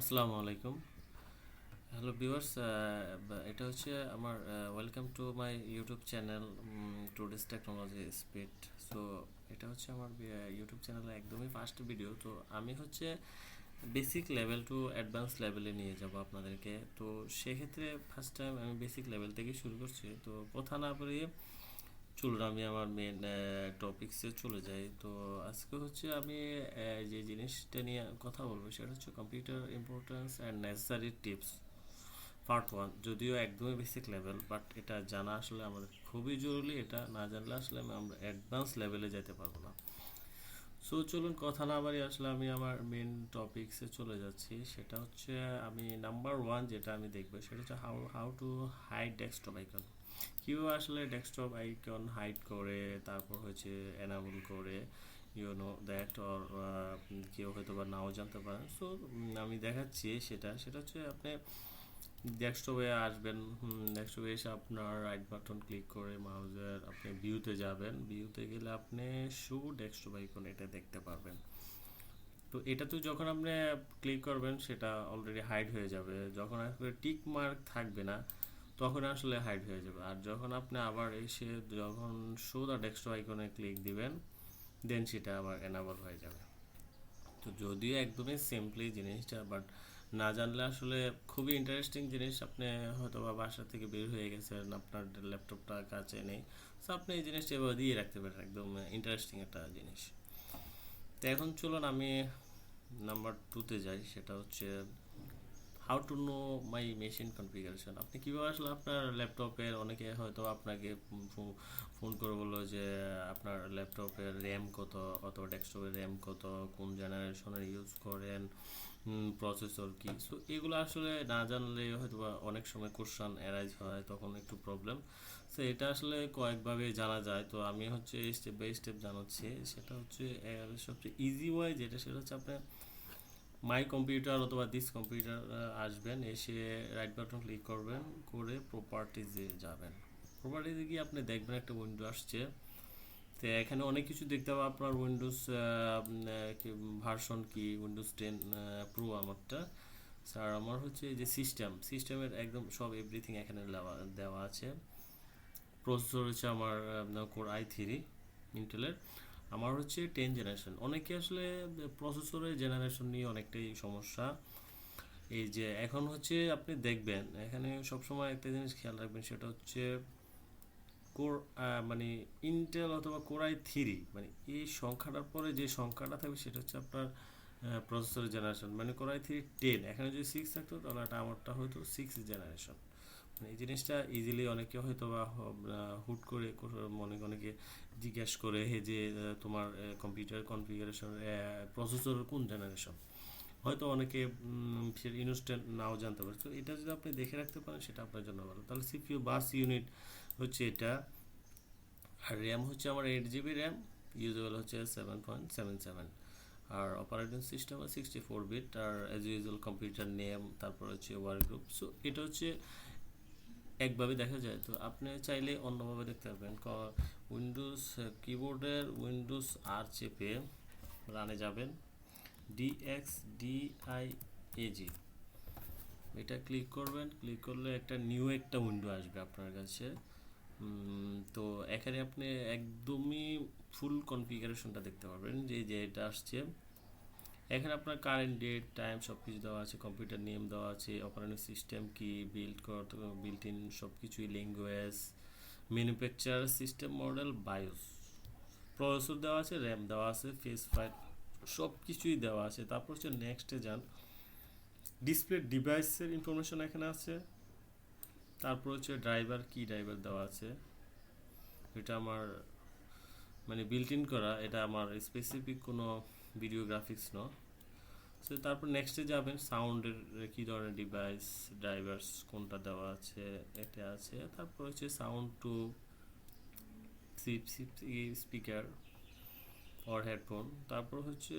আসসালামু আলাইকুম। Hello viewers এটা হচ্ছে আমার welcome to my YouTube channel today's technology speed so এটা হচ্ছে আমার ইউটিউব চ্যানেলে একদমই ফার্স্ট ভিডিও তো আমি হচ্ছে বেসিক লেভেল টু অ্যাডভান্স লেভেলে নিয়ে যাব আপনাদেরকে। তো সেক্ষেত্রে ফার্স্ট টাইম আমি বেসিক লেভেল থেকে শুরু করছি। তো কথা না বলিয়ে চলুন আমি আমার মেন টপিক্সে চলে যাই। তো আজকে হচ্ছে আমি যে জিনিসটা নিয়ে কথা বলব সেটা হচ্ছে computer importance and necessary tips part one যদিও একদমই বেসিক লেভেল বাট এটা জানা আসলে আমাদের খুবই জরুরি, এটা না জানলে আসলে আমি- আমরা অ্যাডভান্স লেভেলে যেতে পারব না। সো চলুন, কথা না বাড়ি আসলে আমি আমার মেন টপিক্সে চলে যাচ্ছি। সেটা হচ্ছে আমি নাম্বার ওয়ান যেটা আমি দেখব, সেটা হচ্ছে how how to hide desktop icon কীভাবে আসলে ডেস্কটপ আইকন হাইড করে, তারপর হচ্ছে এনাবল করে ইউ নো দ্যাট অর কেউ হয়তো বা নাও জানতে পারেন সো আমি দেখাচ্ছি সেটা। সেটা হচ্ছে আপনি ডেস্কটপে আসবেন ডেস্কটপে এসে আপনার রাইট বাটন ক্লিক করে মাউজের আপনি ভিউতে যাবেন। ভিউতে গেলে আপনি শু ডেস্কটপ আইকন এটা দেখতে পারবেন। তো এটা তো যখন আপনি ক্লিক করবেন, সেটা অলরেডি হাইড হয়ে যাবে। যখন আসলে টিক মার্ক থাকবে না তখন আসলে হাইড হয়ে যাবে। আর যখন আপনি আবার এসে যখন দ্য ডেস্কটপ আইকনে ক্লিক দিবেন দেন সেটা আবার এনাবল হয়ে যাবে। তো যদিও একদমই সিম্পলি জিনিসটা বাট না জানলে আসলে খুবই ইন্টারেস্টিং জিনিস। আপনি হয়তো বা বাসা থেকে বের হয়ে গেছেন, আপনার ল্যাপটপটা কাছে নেই। সো আপনি এই জিনিসটা এবার দিয়ে রাখতে পারেন, একদম ইন্টারেস্টিং একটা জিনিস। তো এখন চলুন আমি নাম্বার টুতে যাই, সেটা হচ্ছে how to know my machine configuration আপনি কীভাবে আসলে আপনার ল্যাপটপের অনেকে হয়তো আপনাকে ফোন করে বলল যে, আপনার ল্যাপটপের র্যাম কত, অথবা ডেস্কটপের র্যাম কত, কোন জেনারেশনের ইউজ করেন প্রসেসর কি? সো এগুলো আসলে না জানলে হয়তো অনেক সময় কোশ্চান অ্যারাইজ হয়, তখন একটু প্রবলেম সো এটা আসলে কয়েকভাবে জানা যায়। তো আমি হচ্ছে স্টেপ বাই স্টেপ জানাচ্ছি। সেটা হচ্ছে সবচেয়ে ইজি ওয়ে যেটা, সেটা হচ্ছে আপনার মাই কম্পিউটার অথবা দিস কম্পিউটার আসবেন, এসে রাইট বাটন ক্লিক করবেন, করে প্রপার্টিজে যাবেন। প্রপার্টিজে গিয়ে আপনি দেখবেন একটা উইন্ডো আসছে। তো এখানে অনেক কিছু দেখতে হবে। আপনার উইন্ডোজ ভার্সন কি উইন্ডোজ টেন প্রো আমারটা। স্যার আমার হচ্ছে যে সিস্টেম সিস্টেমের একদম সব এভরিথিং এখানে দেওয়া আছে। প্রসেসর হচ্ছে আমার কোর আই থ্রি ইন্টেলের আমার হচ্ছে টেন জেনারেশন অনেকে আসলে প্রসেসরের জেনারেশন নিয়ে অনেকটাই সমস্যা। এই যে এখন হচ্ছে আপনি দেখবেন, এখানে সবসময় একটা জিনিস খেয়াল রাখবেন, সেটা হচ্ছে কোর মানে ইন্টেল অথবা কোরাই থ্রি মানে এই সংখ্যাটার পরে যে সংখ্যাটা থাকবে, সেটা হচ্ছে আপনার প্রসেসরের জেনারেশন মানে কোরাই থ্রি টেন এখানে যদি সিক্স থাকতো, তাহলে এটা আমারটা হয়তো সিক্স জেনারেশন এই জিনিসটা ইজিলি অনেকে হয়তো বা হুট করে মনে, অনেকে জিজ্ঞেস করে যে তোমার কম্পিউটার কনফিগারেশন প্রসেসর কোন জেনারেশন হয়তো অনেকে ইনস্ট্যান্ট নাও জানতে পারে। তো এটা যদি আপনি দেখে রাখতে পারেন, সেটা আপনার জন্য ভালো। তাহলে সিপিইউ বাস ইউনিট হচ্ছে এটা। আর র্যাম হচ্ছে আমার এইট জিবি র্যাম ইউজুয়াল হচ্ছে সেভেন পয়েন্ট সেভেন সেভেন আর operating system sixty four bit আর অ্যাজ ইউজুয়াল কম্পিউটার নেম তারপর হচ্ছে ওয়ার্ক গ্রুপ সো এটা হচ্ছে একভাবে দেখা যায়। তো আপনি চাইলে অন্যভাবে দেখতে পারবেন। উইন্ডোজ কিবোর্ডের উইন্ডোজ আর চেপে রানে যাবেন। ডিএক্স ডিআইএজি এটা ক্লিক করবেন। ক্লিক করলে একটা নিউ একটা উইন্ডো আসবে আপনার কাছে। তো এখানে আপনি একদমই ফুল কনফিগারেশনটা দেখতে পারবেন। যে যে এটা আসছে। এখানে আপনার কারেন্ট ডেট টাইম সব কিছু দেওয়া আছে কম্পিউটার নেম দেওয়া আছে অপারেটিং সিস্টেম কি বিল্ড করতে বিল্ট ইন সব কিছুই language manufacture system model BIOS processor দেওয়া আছে র্যাম দেওয়া আছে ফেস ফাইল সব কিছুই দেওয়া আছে। তারপর হচ্ছে নেক্সটে যান ডিসপ্লে ডিভাইসের ইনফরমেশন এখানে আছে, তারপর হচ্ছে ড্রাইভার কি ড্রাইভার দেওয়া আছে, এটা আমার মানে বিল্ট ইন করা, এটা আমার স্পেসিফিক কোনো ভিডিও গ্রাফিক্স ন সো তারপর নেক্সটে যাবেন সাউন্ডের কী ধরনের ডিভাইস ড্রাইভার্স কোনটা দেওয়া আছে, এটা আছে, তারপর হচ্ছে sound to speaker or headphone তারপর হচ্ছে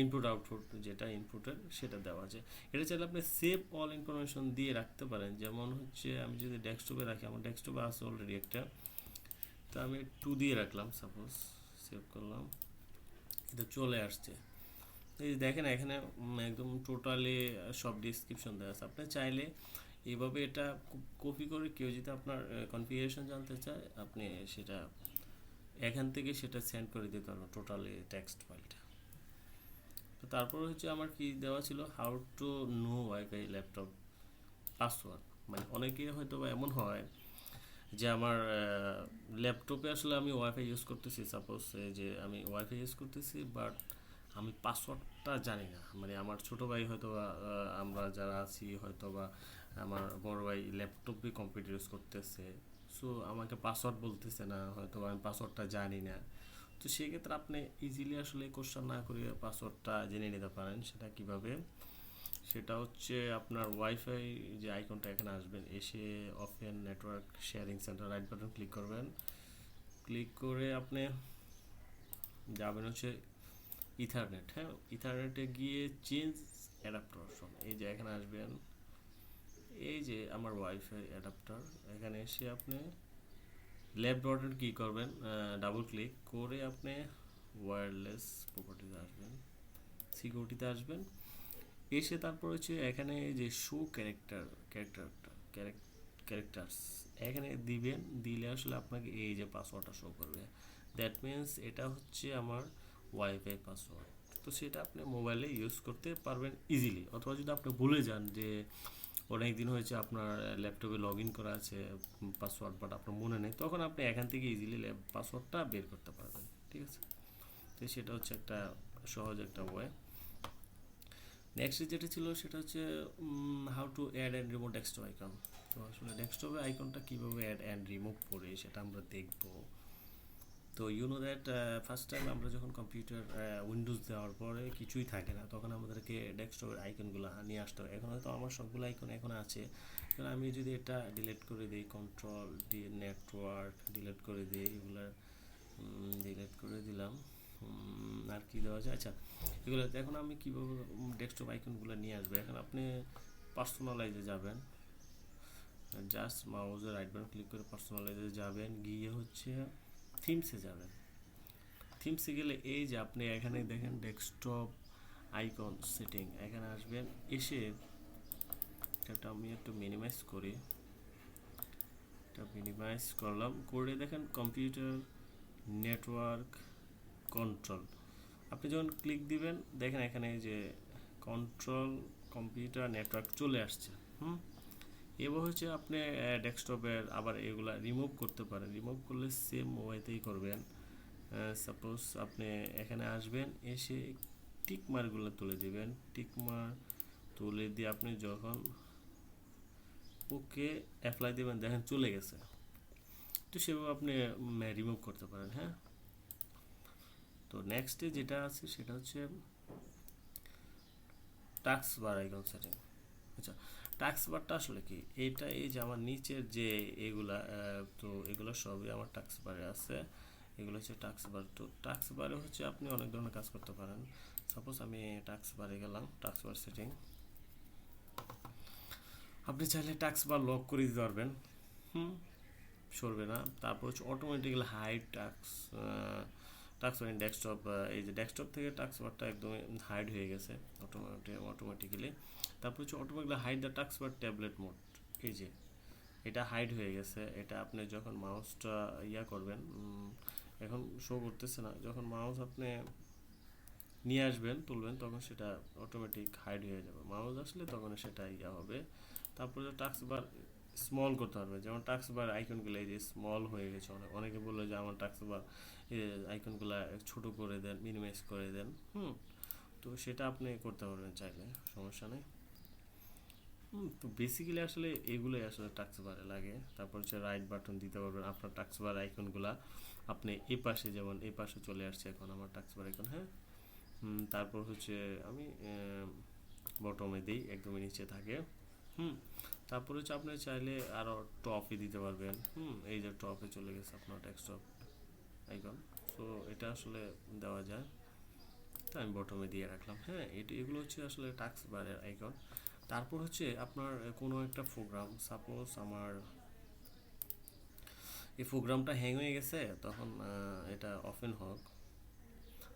ইনপুট আউটপুট যেটা ইনপুটের সেটা দেওয়া আছে। এটা চাইলে আপনি সেভ অল ইনফরমেশন দিয়ে রাখতে পারেন। যেমন হচ্ছে আমি যদি ডেস্কটপে রাখি, আমার ডেস্কটপে আছে অলরেডি একটা। তো আমি টু দিয়ে রাখলাম সাপোজ সেভ করলাম। এটা চলে আসছে। এই দেখেন এখানে একদম টোটালি সব ডিসক্রিপশন দেওয়া আছে। আপনি চাইলে এইভাবে এটা কপি করে কেউ যদি আপনার কনফিগারেশন জানতে চায়, আপনি সেটা এখান থেকে সেটা সেন্ড করে দিতে পারবেন টোটালি টেক্সট ফাইলটা তো তারপর হচ্ছে আমার কি দেওয়া ছিল? How to know WiFi laptop password মানে অনেকে হয়তো বা এমন হয় যে আমার ল্যাপটপে আসলে আমি ওয়াইফাই ইউজ করতেছি সাপোজ যে আমি ওয়াইফাই ইউজ করতেছি বাট আমি পাসওয়ার্ডটা জানি না। মানে আমার ছোটো ভাই হয়তো আমরা যারা আছি হয়তো বা আমার বড় ভাই ল্যাপটপে কম্পিউটার ইউজ করতেছে। সো আমাকে পাসওয়ার্ড বলতেছে না হয়তো আমি পাসওয়ার্ডটা জানি না। তো সেক্ষেত্রে আপনি ইজিলি আসলে কোশ্চেন না করে পাসওয়ার্ডটা জেনে নিতে পারেন, সেটা কীভাবে? সেটা হচ্ছে আপনার ওয়াইফাই যে আইকনটা এখানে আসবেন, এসে open network sharing center right button click করবেন। ক্লিক করে আপনি যাবেন হচ্ছে ইথারনেট হ্যাঁ? ইথারনেটে গিয়ে চেঞ্জ অ্যাডাপ্টার অপশন এই যে এখানে আসবেন। এই যে আমার ওয়াইফাই অ্যাডাপ্টার এখানে এসে আপনি লেফট বাটন কি করবেন? ডাবল ক্লিক করে আপনি ওয়্যারলেস প্রপার্টিতে আসবেন। সিকিউরিটিতে আসবেন। এসে তারপর হচ্ছে এখানে যে শো ক্যারেক্টার ক্যারেক্টারটা ক্যারেক্টার্স এখানে দিবেন, দিলে আসলে আপনাকে এই যে পাসওয়ার্ডটা শো করবে। দ্যাট মিন্স এটা হচ্ছে আমার ওয়াইফাই পাসওয়ার্ড তো সেটা আপনি মোবাইলে ইউজ করতে পারবেন ইজিলি অথবা যদি আপনি ভুলে যান যে অনেক দিন হয়েছে আপনার ল্যাপটপে লগ ইন করা আছে পাসওয়ার্ড বাট আপনার মনে নেই, তখন আপনি এখান থেকে ইজিলি পাসওয়ার্ডটা বের করতে পারবেন। ঠিক আছে? তো সেটা হচ্ছে একটা সহজ একটা ওয়ে নেক্সট যেটা ছিল সেটা হচ্ছে how to add and remote desktop icon তো আসলে ডেস্কটপে আইকনটা কীভাবে অ্যাড অ্যান্ড রিমুভ করে সেটা আমরা দেখব। তো you know that first time আমরা যখন কম্পিউটার উইন্ডোজ দেওয়ার পরে কিছুই থাকে না, তখন আমাদেরকে ডেস্কটপের আইকনগুলো নিয়ে আসতে হবে এখন হয়তো আমার সবগুলো আইকন এখন আছে কারণ আমি যদি এটা ডিলিট করে দিই কন্ট্রোল দিয়ে নেটওয়ার্ক ডিলিট করে দিই, এগুলো ডিলিট করে দিলাম। আর কি দেওয়া যায়? আচ্ছা এগুলো এখন আমি কীভাবে ডেস্কটপ আইকনগুলো নিয়ে আসব? এখন আপনি পার্সোনালাইজে যাবেন। জাস্ট মাউজের রাইট বাটন ক্লিক করে পার্সোনালাইজে যাবেন। গিয়ে হচ্ছে থিমসে যাবেন। থিমসে গেলে এই যে আপনি এখানে দেখেন ডেস্কটপ আইকন সেটিং এখানে আসবেন, এসে এটা আমি একটু মিনিমাইজ করি। এটা মিনিমাইজ করলাম। করে দেখেন কম্পিউটার নেটওয়ার্ক কন্ট্রোল আপনি যখন ক্লিক দিবেন, দেখেন এখানে যে কন্ট্রোল কম্পিউটার নেটওয়ার্ক চলে আসছে, হুম? এবার হচ্ছে আপনি ডেস্কটপের আবার এগুলা রিমুভ করতে পারেন। রিমুভ করলে সেম ওয়েতেই করবেন। সাপোজ আপনি এখানে আসবেন, এসে টিক মারগুলো তুলে দিবেন। টিক মার তুলে দিয়ে আপনি যখন ওকে অ্যাপ্লাই দিবেন, দেখেন চলে গেছে। তো সেভাবে আপনি রিমুভ করতে পারেন হ্যাঁ? তো নেক্সটে যেটা আছে সেটা হচ্ছে টাক্স বার আইকন সেটিং আচ্ছা টাক্স বারটা আসলে কি? এইটা এই যে আমার নিচের যে এগুলা তো এগুলো সবই আমার টাক্স বারে আছে। এগুলো হচ্ছে টাক্স বার তো টাক্স বারে হচ্ছে আপনি অনেক ধরনের কাজ করতে পারেন। সাপোজ আমি টাক্স বারে গেলাম টাক্স বার সেটিং আপনি চাইলে টাক্স বার লক করে দিতে পারবেন। হুম, সরবে না। তারপর হচ্ছে অটোমেটিক্যালি হাইড টাক্স টাক্স মানে ডেস্কটপ এই যে ডেস্কটপ থেকে টাক্স বারটা একদম হাইড হয়ে গেছে অটোমেটিক অটোমেটিক্যালি তারপর হচ্ছে automatically hide the taskbar tablet mode এই যে। এটা হাইড হয়ে গেছে, এটা আপনি যখন মাউসটা ইয়া করবেন এখন শো করতেছে না, যখন মাউস আপনি নিয়ে আসবেন, তুলবেন, তখন সেটা অটোমেটিক হাইড হয়ে যাবে। মাউস আসলে তখন সেটা ইয়া হবে। তারপরে টাক্স বার স্মল করতে পারবে। যেমন টাক্স বার আইকনগুলো এই যে স্মল হয়ে গেছে অনেক অনেকে বলল যে আমার টাক্স বার আইকনগুলো ছোট করে দেন মিনিমাইজ করে দেন, হুম। তো সেটা আপনি করতে পারবেন চাইলে, সমস্যা নেই। তো বেসিক্যালি আসলে এগুলোই আসলে টাক্স বারে লাগে। তারপর হচ্ছে রাইট বাটন দিতে পারবেন আপনার টাক্স বার আইকনগুলা আপনি এই পাশে যেমন এই পাশে চলে আসছে এখন আমার টাক্স বার আইকন হ্যাঁ? তারপর হচ্ছে আমি বটমে দিই, একদমই নিচে থাকে। হুম, তারপর হচ্ছে আপনি চাইলে আরও টপে দিতে পারবেন। হুম, এই যে টপে চলে গেছে আপনার ডেস্কটপ আইকন সো এটা আসলে দেওয়া যায়। তো আমি বটমে দিয়ে রাখলাম। হ্যাঁ এটা, এগুলো হচ্ছে আসলে টাক্স বারের আইকন তারপর হচ্ছে আপনার কোনো একটা প্রোগ্রাম সাপোজ আমার এই প্রোগ্রামটা হ্যাং হয়ে গেছে, তখন এটা ওপেন হোক।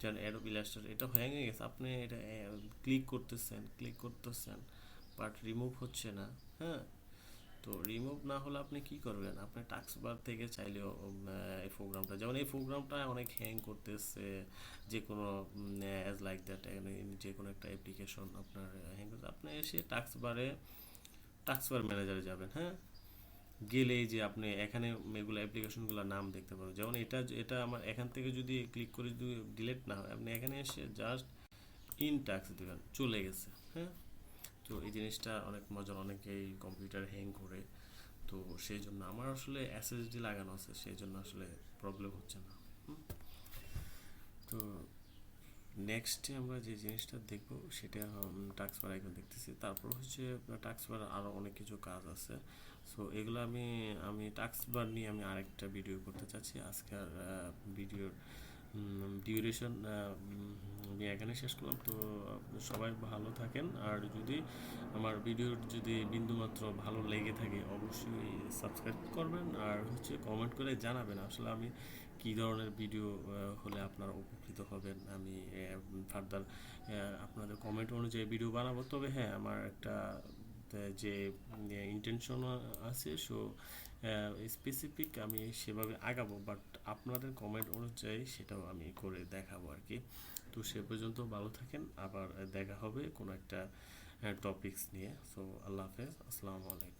যেমন অ্যাডোব ইলাস্ট্রেটর এটা হ্যাং হয়ে গেছে। আপনি এটা ক্লিক করতেছেন ক্লিক করতেছেন। বাট রিমুভ হচ্ছে না হ্যাঁ? তো রিমুভ না হলে আপনি কি করবেন? আপনি টাক্স বার থেকে চাইলেও এই প্রোগ্রামটা যেমন এই প্রোগ্রামটা অনেক হ্যাং করতেছে যে কোনো অ্যাজ লাইক দ্যাট যে কোনো একটা অ্যাপ্লিকেশন আপনার হ্যাং করতে আপনি এসে টাক্স বারে টাক্স বার ম্যানেজারে যাবেন হ্যাঁ? গেলেই যে আপনি এখানে এগুলো অ্যাপ্লিকেশনগুলোর নাম দেখতে পাবেন। যেমন এটা এটা আমার, এখান থেকে যদি ক্লিক করে যদি ডিলিট না হয়, আপনি এখানে এসে জাস্ট ইন টাক্স দেবেন, চলে গেছে হ্যাঁ? তো এই জিনিসটা অনেক মজার, অনেকেই কম্পিউটার হ্যাং করে। তো সেই জন্য আমার আসলে এসএসডি লাগানো আছে, সেই জন্য আসলে প্রবলেম হচ্ছে না। তো নেক্সটে আমরা যে জিনিসটা দেখব, সেটা টাক্স বার এখন দেখতেছি। তারপর হচ্ছে টাক্স বার আরও অনেক কিছু কাজ আছে। সো এগুলো আমি আমি টাক্স বার নিয়ে আমি আরেকটা ভিডিও করতে চাচ্ছি। আজকের ভিডিওর ডিউরেশন আমি এখানে শেষ করলাম। তো সবাই ভালো থাকেন। আর যদি আমার ভিডিওর যদি বিন্দুমাত্র ভালো লেগে থাকে, অবশ্যই সাবস্ক্রাইব করবেন। আর হচ্ছে কমেন্ট করে জানাবেন, আসলে আমি কী ধরনের ভিডিও হলে আপনারা উপকৃত হবেন? আমি ফার্দার আপনাদের কমেন্ট অনুযায়ী ভিডিও বানাবো। তবে হ্যাঁ আমার একটা যে ইন্টেনশন আছে সো স্পেসিফিক আমি সেভাবে আগাবো বাট আপনাদের কমেন্ট অনুযায়ী সেটাও আমি করে দেখাবো আর কি তো সে পর্যন্ত ভালো থাকেন, আবার দেখা হবে কোনো একটা টপিকস নিয়ে। সো আল্লাহ হাফেজ, আসসালামু আলাইকুম।